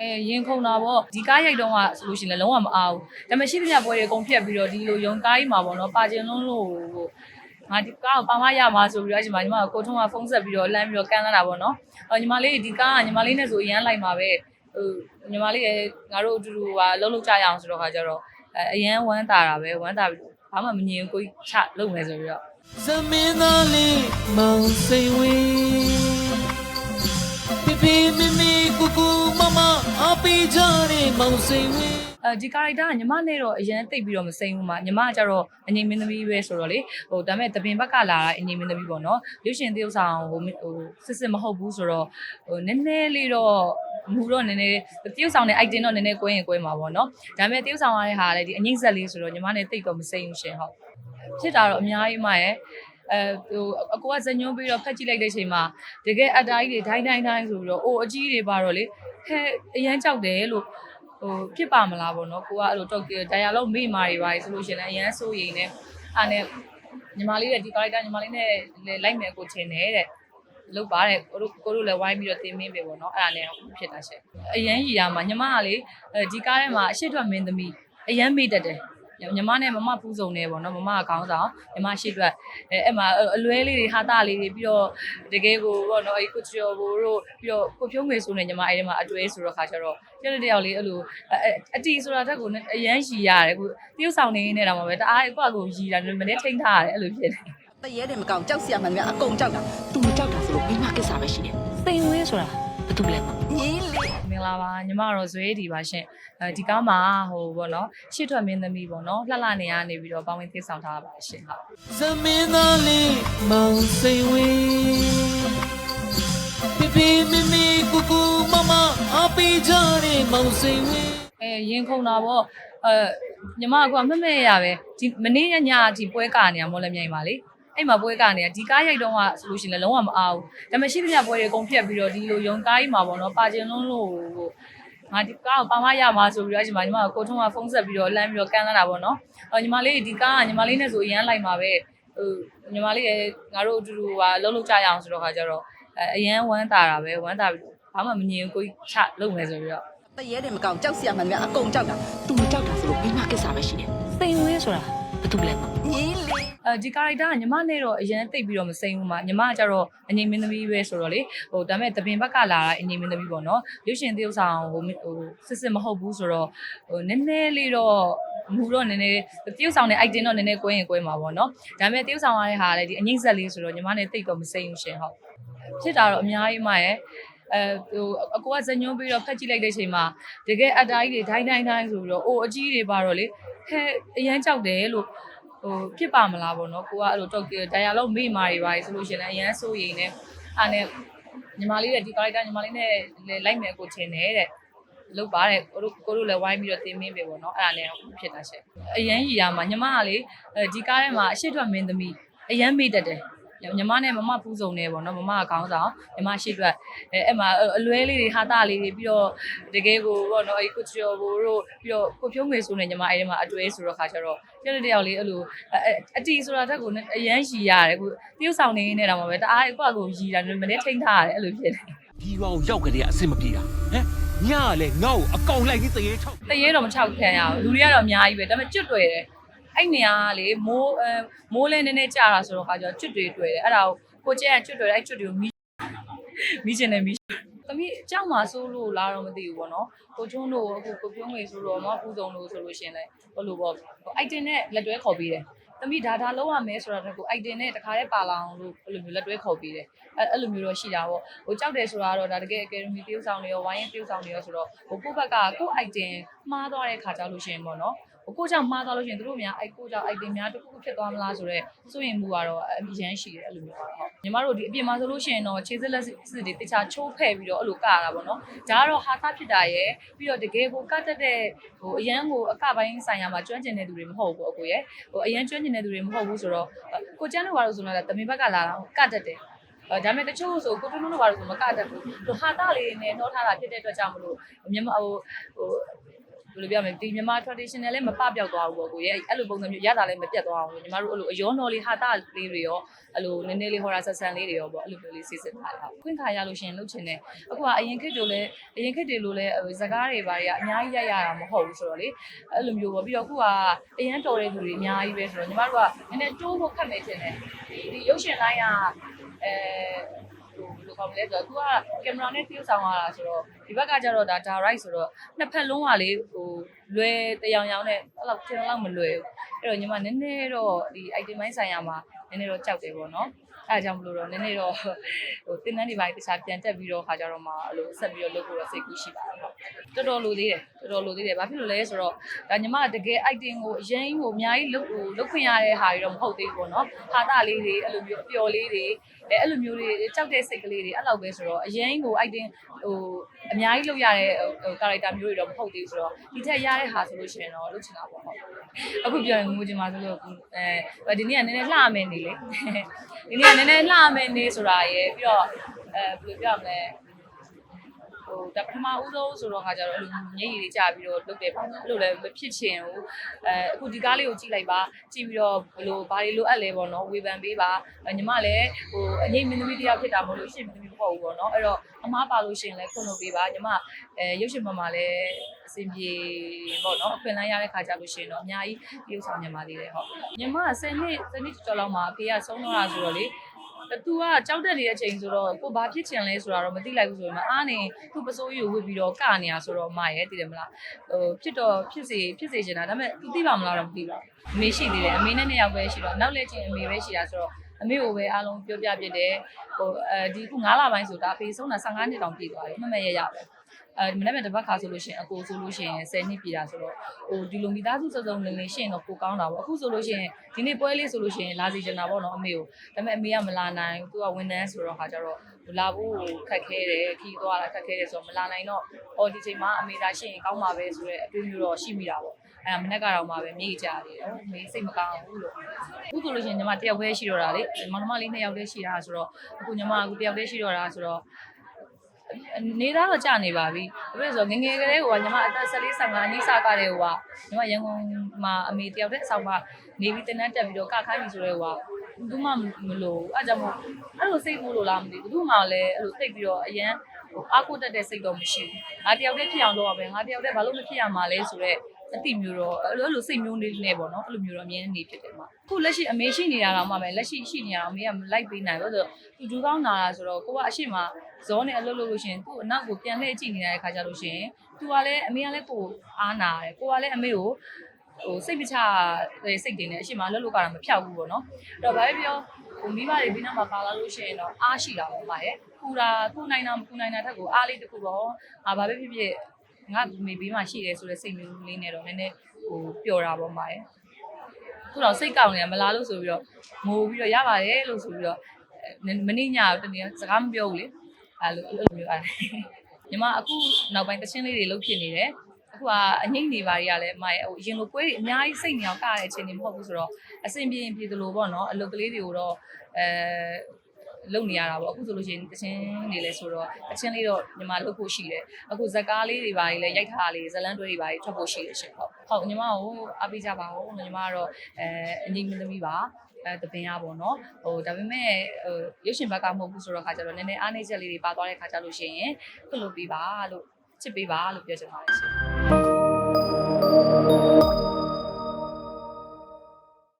အဲရင်ခုန်တာပေါ့ဒီကားရိုက်တော့ကဆိုလို့ရှိရင်လည်းလုံးဝမအားဘူးဒါပေမဲ့ရှိသမျှပွဲတွေအကုန်ဖြတ်ပြီးတော့ဒီလိုရုံကားကြီးမှာပေါ့နော်ပါကျင်လုံးလို့ဟိုငါဒီကားကိုပါမရမှာဆိုပြီးတော့ညီမညီမကကိုထုံးကဖုန်းဆက်ပြီးတော့လမ်းပြီးတော့ကန်လာတာပေါ့နော်အော်ညီမလေးဒီကားကညီမလေးနဲ့ဆိုအရန်လိုက်မှာပဲဟိုညီမလေးရဲ့ငါတို့အတူတူကလှုပ်လှုပ်ကြရအောင်ဆိုတော့ခါကျတော့အဲအရန်ဝမ်းတာတာပဲဝမ်းတာပြီးတော့ဘာမှမငြင်းဘူးကိုကြီးချလုပ်မယ်ဆိုပြီးတော့ဇမင်းသားလေးမောင်စိန်ဝင်း ပြပြမမီကူကူမမအပီကြတဲ့မောင်စိန်ဝင်းအဲဒီ character ကညီမနဲ့တော့အရင်တိတ်ပြီးတော့မစိမ့်ဘူးမှာညီမကကြတော့အငိမ့်မင်းသမီးပဲဆိုတော့လေဟိုဒါပေမဲ့တပင်ဘက်ကလာတာအငိမ့်မင်းသမီးပေါ့နော်ရုပ်ရှင်သရုပ်ဆောင်ဟိုဟိုစစ်စစ်မဟုတ်ဘူးဆိုတော့ဟိုနည်းနည်းလေးတော့မူတော့နည်းနည်းသရုပ်ဆောင်တဲ့ item တော့နည်းနည်းကွဲရင်ကွဲမှာပေါ့နော်ဒါပေမဲ့သရုပ်ဆောင်ရတဲ့ဟာလည်းဒီအငိမ့်ဆက်လေးဆိုတော့ညီမနဲ့တိတ်တော့မစိမ့်ဘူးရှင်ဟုတ်ဖြစ်တာတော့အများကြီးမှရဲ့ အဲဟိုအကိုကဇညွန်းပြီးတော့ဖက်ကြည့်လိုက်တဲ့အချိန်မှာတကယ်အတားကြီးတွေဒိုင်းဒိုင်းဒိုင်းဆိုပြီးတော့အိုအကြီးတွေပါတော့လေဟဲအရန်ကြောက်တယ်လို့ဟိုဖြစ်ပါမလားပေါ့နော်ကိုကအဲ့လိုတော့ဒါရလောက်မေ့မာတွေပါဆိုလို့ရှိရင်လည်းအရန်စိုးရိမ်နေအားနဲ့ညီမလေးရဲ့ဒီ character ညီမလေးနဲ့လိုက်မယ်ကိုချင်တယ်တဲ့လုတ်ပါတဲ့ကိုတို့ကိုတို့လည်းဝိုင်းပြီးတော့တင်မင်းပဲပေါ့နော်အဲ့ဒါလည်းဖြစ်တာရှင့်အရန်ရီရမှာညီမကလေဒီကားထဲမှာအရှိတ်ထွက်မင်းသမီးအရန်မေ့တတ်တယ် ညီမနဲ့မမပူးစုံနေပေါ့နော်မမကခေါင်းဆောင်ညီမရှိအတွက်အဲအဲ့မှာအလွဲလေးတွေဟာတာလေးတွေပြီးတော့တကယ်ကိုပေါ့နော်အဲ့ကိုချော်ဘိုတို့ပြီးတော့ကိုဖြုံးငွေဆိုနေညီမအဲ့ဒီမှာအတွဲဆိုတော့ခါကျတော့ကျတဲ့တယောက်လေးအဲ့လိုအတီဆိုတာတက်ကိုအရန်ရီရတယ်ကိုတရုပ်ဆောင်နေနေတာမှာပဲတအားကိုကကိုရီတာမနေ့ထိန်းထားရတယ်အဲ့လိုဖြစ်တယ်တရေတယ်မကောင်ကြောက်စရာမှန်တယ်အကုန်ကြောက်တာသူမကြောက်တာဆိုလို့မိမကိစ္စပဲရှိတယ်စိန်ဝင်းဆိုတာ ဘာတူလဲမညီလေးမင်္ဂလာပါညီမတော့ဇွဲဒီပါရှင်အဲဒီကားမှာဟိုပေါ့နော်ရှစ်ထွက်မင်းသမီးပေါ့နော်လှလှနေရနေပြီးတော့ပေါင်းဝင်သိဆောင်ထားပါရှင်ဟုတ်ဇမင်းသားလေးမောင်စိန်ဝင်းပြပြမမီကူကူမမအပီကြတဲ့မောင်စိန်ဝင်းအဲရင်ခုန်တာပေါ့အဲညီမကမမဲ့ရပဲဒီမနေ့ညညဒီပွဲကာနေရမော်လမြိုင်ပါလေ အဲ့မှာပွဲကာနေရဒီကားရိုက်တော့ကဆိုလို့ရှိရင်လည်းလုံးဝမအားဘူးဒါပေမဲ့ရှိသမျှပွဲတွေအကုန်ဖြတ်ပြီးတော့ဒီလိုရုံကားကြီးမှာပေါ့နော်ပါကျင်လုံးလို့ဟိုငါဒီကားကိုပါမရမှာဆိုပြီးတော့ညီမညီမကကိုထုံးကဖုန်းဆက်ပြီးတော့လမ်းပြီးတော့ကန်လာတာပေါ့နော်အော်ညီမလေးဒီကားကညီမလေးနဲ့ဆိုအရန်လိုက်မှာပဲဟိုညီမလေးရဲ့ငါတို့အတူတူကလှုပ်လှုပ်ကြရအောင်ဆိုတော့ခါကျတော့အဲအရန်ဝမ်းတာတာပဲဝမ်းတာပြီးဘာမှမငြင်းဘူးကိုကြီးချလုပ်မယ်ဆိုပြီးတော့တရေတယ်မကောင်ကြောက်စရာမှန်တယ်အကုန်ကြောက်တာသူမကြောက်တာဆိုလို့မိမကိစ္စပဲရှိတယ်စိန်ဝင်းဆိုတာ ဘာတူလဲမညီလေးအဲဒီ character ကညီမနဲ့တော့အရင်တိတ်ပြီးတော့မစိမ့်ဘူးမှာညီမကကြတော့အငိမ့်မင်းသမီးပဲဆိုတော့လေဟိုဒါပေမဲ့တပင်ဘက်ကလာတာအငိမ့်မင်းသမီးပေါ့နော်ရုပ်ရှင်သရုပ်ဆောင်ဟိုဟိုစစ်စစ်မဟုတ်ဘူးဆိုတော့ဟိုနည်းနည်းလေးတော့မူတော့နည်းနည်းသရုပ်ဆောင်တဲ့ item တော့နည်းနည်းကွဲရင်ကွဲမှာပေါ့နော်ဒါပေမဲ့သရုပ်ဆောင်ရတဲ့ဟာလည်းဒီအငိမ့်ဆက်လေးဆိုတော့ညီမနဲ့တိတ်တော့မစိမ့်ဘူးရှင်ဟုတ်ဖြစ်တာတော့အများကြီးမှရဲ့အဲဟိုအကိုကဇညွန်းပြီးတော့ဖက်ကြည့်လိုက်တဲ့အချိန်မှာတကယ်အတားကြီးတွေဒိုင်းဒိုင်းဒိုင်းဆိုပြီးတော့အိုအကြီးတွေပါတော့လေ ဟဲအရန်ကြောက်တယ်လို့ဟိုဖြစ်ပါမလားပေါ့နော်ကိုကအဲ့လိုတော့ဒါရလောက်မေ့မာတွေပါဆိုလို့ရှိရင်လည်းအရန်စိုးရိမ်နေအားနဲ့ညီမလေးရဲ့ဒီ character ညီမလေးနဲ့လိုက်မယ်ကိုချင်တယ်တဲ့လုတ်ပါတဲ့ကိုတို့ကိုတို့လည်းဝိုင်းပြီးတော့တင်မင်းပဲပေါ့နော်အဲ့ဒါလည်းဖြစ်တာရှင့်အရန်ရီရမှာညီမကလေဒီကားထဲမှာအရှိထွက်မင်းသမီးအရန်မေ့တတ်တယ် ညီမနဲ့မမပူးစုံနေပေါ့နော်မမကခေါင်းဆောင်ညီမရှိအတွက်အဲအဲ့မှာအလွဲလေးတွေဟာတာလေးတွေပြီးတော့တကယ်ကိုပေါ့နော်အဲ့ကိုချော်ဘိုတို့ပြီးတော့ကိုဖြုံးငွေဆိုနေညီမအဲ့ဒီမှာအတွဲဆိုတော့ခါကျတော့တယောက်တယောက်လေးအဲ့လိုအတီဆိုတာတက်ကိုအရန်ရီရတယ်ကိုတရုပ်ဆောင်နေနေတာမှာပဲတအားကိုကကိုရီတာမနေ့ထိန်းထားရတယ်အဲ့လိုဖြစ်တယ်ဒီဘောင်ရောက်ကြတဲ့အဆင်မပြေတာဟမ်ညကလည်းငါ့ကိုအကောင်လိုက်ပြီးတရေချောက်တရေတော့မချောက်ခံရဘူးလူတွေကတော့အများကြီးပဲဒါပေမဲ့ကျွတ်တွေ့တယ် အဲ့နေရာကလေမိုးမိုးလဲနည်းနည်းကြတာဆိုတော့ခါကျတော့ချွတ်တွေတွေ့တယ်အဲ့ဒါကိုကိုကျဲကချွတ်တွေအဲ့ချွတ်တွေကိုမီးမီးကျင်တယ်မီးသမီးအကြောင်းမဆိုးလို့လာတော့မသိဘူးပေါ့နော်ကိုကျွန်းတို့အခုကိုပြုံးငွေဆိုတော့မပူဆောင်လို့ဆိုလို့ရှင်လဲဟိုလိုပေါ့အိုက်တင်နဲ့လက်တွဲခေါ်ပေးတယ်သမီးဒါဒါလောက်ရမယ်ဆိုတာတကူအိုက်တင်နဲ့တခါတည်းပါလာအောင်လို့အဲ့လိုမျိုးလက်တွဲခေါ်ပေးတယ်အဲ့အဲ့လိုမျိုးတော့ရှိတာပေါ့ဟိုကြောက်တယ်ဆိုတာတော့ဒါတကယ်အကယ်ဒမီတရုပ်ဆောင်တွေရောဝိုင်းရင်တရုပ်ဆောင်တွေရောဆိုတော့ဟိုကိုယ့်ဘက်ကကိုယ့်အိုက်တင်မှားသွားတဲ့ခါကြောက်လို့ရှင်ပေါ့နော် ကိုကြောင့်မှားသွားလို့ရှင်တို့များအဲ့ကိုကြောင့်အိုက်တင်များတစ်ခုခုဖြစ်သွားမလားဆိုတော့စိုးရင်မှုကတော့အရန်ရှိတယ်အဲ့လိုမျိုးပေါ့ဟုတ်ညီမတို့ဒီအပြင်မှာဆိုလို့ရှင်တော့ခြေစစ်လက်စစ်တွေတခြားချိုးဖဲ့ပြီးတော့အဲ့လိုကရတာပေါ့နော်ဒါကတော့ဟာသဖြစ်တာရဲ့ပြီးတော့တကယ်ကိုကတ်တက်တဲ့ဟိုအရန်ကိုအကပိုင်းဆိုင်ရာမှာကျွမ်းကျင်တဲ့သူတွေမဟုတ်ဘူးအကိုရဲ့ဟိုအရန်ကျွမ်းကျင်တဲ့သူတွေမဟုတ်ဘူးဆိုတော့ကိုကျန်းတို့ကတော့ဆိုတော့တမင်ဘက်ကလာတာကတ်တက်တယ်အဲဒါပေမဲ့တချို့ဆိုကိုတွန်းတွန်းတို့ဘာလို့ဆိုမကတတ်ဘူးဟိုဟာတာလေးနဲ့နှောထားတာဖြစ်တဲ့အတွက်ကြောင့်မလို့မြန်မာဟိုဟိုဟ ဘယ်လိုပြောမလဲဒီမြန်မာ traditional လည်းမပပြောက်သွားဘူးပေါ့ကိုရဲ့အဲ့လိုပုံစံမျိုးရတာလည်းမပြတ်သွားအောင်လို့ညီမတို့အဲ့လိုအယောနော်လေးဟာတာလေးတွေရောအဲ့လိုနည်းနည်းလေးဟောတာဆက်ဆန်လေးတွေရောပေါ့အဲ့လိုမျိုးလေးစီစစ်ထားတာခွင့်ခါရလို့ရှိရင်လှုပ်ချင်တယ်အခုကအရင်ခေတ်တို့လည်းအရင်ခေတ်တွေလိုလည်းဇကားတွေဘာတွေကအများကြီးရိုက်ရတာမဟုတ်ဘူးဆိုတော့လေအဲ့လိုမျိုးပေါ့ပြီးတော့အခုကအရင်တော်တဲ့သူတွေအများကြီးပဲဆိုတော့ညီမတို့ကနည်းနည်းတိုးဖို့ခက်နေခြင်းတယ်ဒီရုပ်ရှင်လိုင်းကအဲဟိုဘယ်လို ခေါ်မလဲဆိုတော့သူကကင်မရာနဲ့ပြုဆောင်ရတာဆိုတော့ဒီဘက်ကကျတော့ဒါ direct ဆိုတော့နှစ်ဖက်လုံးကလေဟိုလွယ်တယောင်ယောင်နဲ့အဲ့လောက်ကျင်းလောက်မလွယ်ဘူးအဲ့တော့ညီမနည်းနည်းတော့ဒီ item ပိုင်းဆိုင်ရာမှာနည်းနည်းတော့ကြောက်တယ်ပေါ့နော် အဲအကြောင်းမလို့တော့နည်းနည်းတော့ဟိုတင်တန်းတွေပိုင်းတခြားပြန်တက်ပြီးတော့ခါကြတော့မှအဲ့လိုဆက်ပြီးတော့လုပ်ဖို့တော့စိတ်ကူးရှိပါတယ်ဟုတ်တော်တော်လိုသေးတယ်တော်တော်လိုသေးတယ်ဘာဖြစ်လို့လဲဆိုတော့ဒါညီမတကယ် item ကိုအရင်ကိုအများကြီးလုပ်ဟိုလုပ်ခွင့်ရတဲ့ဟာတွေတော့မဟုတ်သေးဘူးပေါ့နော်ဟာတာလေးတွေအဲ့လိုမျိုးအပျော်လေးတွေအဲအဲ့လိုမျိုးတွေကြောက်တဲ့စိတ်ကလေးတွေအဲ့လောက်ပဲဆိုတော့အရင်ကို item ဟို အများကြီးလုပ်ရတဲ့ဟို character မျိုးတွေတော့မဟုတ်သေးဘူးဆိုတော့ဒီထက်ရတဲ့ဟာဆိုလို့ရှိရင်တော့လုပ်ချင်တာပေါ့ဟုတ်အခုပြောရင်ငိုချင်ပါဆိုလို့အဲဒီနေ့ကနည်းနည်းလှမယ်နေလေဒီနေ့ကနည်းနည်းလှမယ်နေဆိုတာရယ်ပြီးတော့အဲဘယ်လိုပြောမလဲ ဟိုဒါပထမဦးဆုံးဆိုတော့ခါကျတော့အဲ့လိုညည်ရည်ကြပြီးတော့လုပ်တယ်ပေါ့အဲ့လိုလည်းမဖြစ်ချင်ဘူးအဲအခုဒီကားလေးကိုကြည့်လိုက်ပါကြည့်ပြီးတော့ဘယ်လိုဘာတွေလိုအပ်လဲပေါ့နော်ဝေဖန်ပေးပါညီမလည်းဟိုအငိမ့်မင်းသမီးတယောက်ဖြစ်တာမဟုတ်လို့ရှင့်မင်းသမီးမဟုတ်ဘူးပေါ့နော်အဲ့တော့အမားပါလို့ရှိရင်လည်းခွင့်လို့ပေးပါညီမအဲရုပ်ရှင်ပေါ်မှာလည်းအဆင်ပြေပေါ့နော်အခွင့်အလမ်းရတဲ့ခါကြလို့ရှိရင်တော့အများကြီးပြုဆောင်ညီမလေးတယ်ဟုတ်ညီမ10နှစ်10နှစ်ကျော်လောက်မှာအဖေကဆုံးတော့တာဆိုတော့လေ သူကကြောက်တက်နေတဲ့အချိန်ဆိုတော့ကိုဘာဖြစ်ချင်လဲဆိုတာတော့မသိလိုက်ဘူးဆိုရင်အားနေသူ့ပစိုးကြီးကိုဝစ်ပြီးတော့ကနေရဆိုတော့မရဲတည်တယ်မလားဟိုဖြစ်တော့ဖြစ်စေဖြစ်စေချင်တာဒါပေမဲ့သူသိပါမလားတော့မသိပါဘူးအမေရှိသေးတယ်အမေနဲ့နှစ်ယောက်ပဲရှိတော့နောက်လက်ချင်းအမေပဲရှိတာဆိုတော့အမေကိုပဲအားလုံးပြောပြပြတယ်ဟိုအဲဒီခု9လပိုင်းဆိုတာအဖေဆုံးတာ15နှစ်တောင်ပြည့်သွားတယ်မမရရပဲ အဲမနေ့ကတပတ်ခါဆိုလို့ရှိရင်အကိုဆိုလို့ရှိရင်10နှစ်ပြည့်တာဆိုတော့ဟိုဒီလိုမိသားစုစုံစုံလင်းလင်းရှိရင်တော့ကိုကောင်းတာပေါ့အခုဆိုလို့ရှိရင်ဒီနေ့ပွဲလေးဆိုလို့ရှိရင်လာစီချင်တာပေါ့နော်အမေကိုဒါပေမဲ့အမေကမလာနိုင်သူကဝန်ထမ်းဆိုတော့ခါကျတော့လာဖို့ခက်ခဲတယ်ခီးသွားတာခက်ခဲတယ်ဆိုတော့မလာနိုင်တော့အော်ဒီချိန်မှာအမေသာရှိရင်ကောင်းပါပဲဆိုတော့အတွေးမျိုးတော့ရှိမိတာပေါ့အဲမနေ့ကတော့မှပဲမြေကြတယ်ဟိုမေးစိတ်မကောင်းဘူးလို့အခုဆိုလို့ရှိရင်ညီမတယောက်ပဲရှိတော့တာလေမောင်နှမလေးနှစ်ယောက်တည်းရှိတာဆိုတော့အခုညီမအခုတယောက်တည်းရှိတော့တာဆိုတော့ နေသားတော့ကြာနေပါပြီ။ဒါပေမဲ့ဆိုငယ်ငယ်ကလေးကညီမအသက်14 15အနည်းစားကတဲ့ဟိုကညီမရန်ကုန်မှာအမေတယောက်တည်းအဆောင်မှာနေပြီးတင်တန်းတက်ပြီးတော့ကခိုင်းပြီဆိုတော့ဟိုကဘူးမှမလို့အဲ့ကြောင့်မို့အဲ့လိုစိတ်မို့လို့လားမသိဘူးဘူးမှလည်းအဲ့လိုသိပြီးတော့အရန်ဟိုအားကိုတက်တဲ့စိတ်တော့မရှိဘူး။ငါတယောက်တည်းဖြစ်အောင်လုပ်ရမယ်။ငါတယောက်တည်းဘာလို့မဖြစ်ရမှာလဲဆိုတော့ အတိမျိုးတော့အဲ့လိုအဲ့လိုစိတ်မျိုးလေးနဲ့ပေါ့နော်အဲ့လိုမျိုးတော့အမြဲနေဖြစ်တယ်မှာခုလက်ရှိအမေရှိနေတာတော့မှပဲလက်ရှိရှိနေတာအမေကမလိုက်ပေးနိုင်ဘူးဆိုတော့သူဒူးကောင်းနာတာဆိုတော့ကိုကအရှိမဇောနဲ့အလုပ်လုပ်လို့ရှိရင်သူ့အနောက်ကိုပြန်လှည့်ကြည့်နေတဲ့အခါကျလို့ရှိရင်သူကလည်းအမေကလည်းကိုအားနာတယ်ကိုကလည်းအမေကိုဟိုစိတ်မချတဲ့စိတ်တွေနဲ့အရှိမလှုပ်လို့ကတော့မဖြောက်ဘူးပေါ့နော်အဲ့တော့ဘာပဲပြောဟိုမိဘတွေပြီးနောက်မှာပါလာလို့ရှိရင်တော့အားရှိတာပေါ့ပါရဲ့ပူတာပူနိုင်တာမပူနိုင်တာထက်ကိုအားလေးတစ်ခုပေါ့အာဘာပဲဖြစ်ဖြစ် ငါမေဘေးမှာရှိတယ်ဆိုတဲ့စိတ်မျိုးလေးနဲ့တော့နည်းနည်းဟိုပျော်တာပေါ့ပါရဲ့သူတော့စိတ်ကောင်းနေမလားလို့ဆိုပြီးတော့ငိုပြီးတော့ရပါတယ်လို့ဆိုပြီးတော့မနေ့ညတော့တနေ့စကားမပြောဘူးလေအဲ့လိုအဲ့လိုမျိုးအဲ့ညီမအခုနောက်ပိုင်းတချင်းလေးတွေလှုပ်ဖြစ်နေတယ်အခုကအငိမ့်နေပါတွေကလည်းမရဲ့ဟိုအရင်လိုပွဲတွေအများကြီးစိတ်နေအောင်ကတဲ့အချိန်တွေမဟုတ်ဘူးဆိုတော့အဆင်ပြေရင်ပြေသလိုပေါ့နော်အလုပ်ကလေးတွေကိုတော့အဲ လုပ်နေရတာပေါ့အခုဆိုလို့ရှိရင်တချင်းနေလဲဆိုတော့တချင်းလေးတော့ညီမလုပ်ဖို့ရှိတယ်အခုဇက်ကားလေးတွေပါလေရိုက်ထားလေးဇလန်တွဲတွေပါထွက်ဖို့ရှိတယ်ရှင်ဟုတ်ဟုတ်ညီမကိုအားပေးကြပါဦးညီမကတော့အဲအငိမ့်မသမီးပါအဲတပင်ရပါတော့ဟိုဒါပေမဲ့ဟိုရုပ်ရှင်ဘက်ကမဟုတ်ဘူးဆိုတော့ခါကျတော့နည်းနည်းအားနေချက်လေးတွေပါသွားတဲ့ခါကျလို့ရှိရင်ခွင့်လို့ပေးပါလို့ချစ်ပေးပါလို့ပြောချင်ပါတယ်ရှင်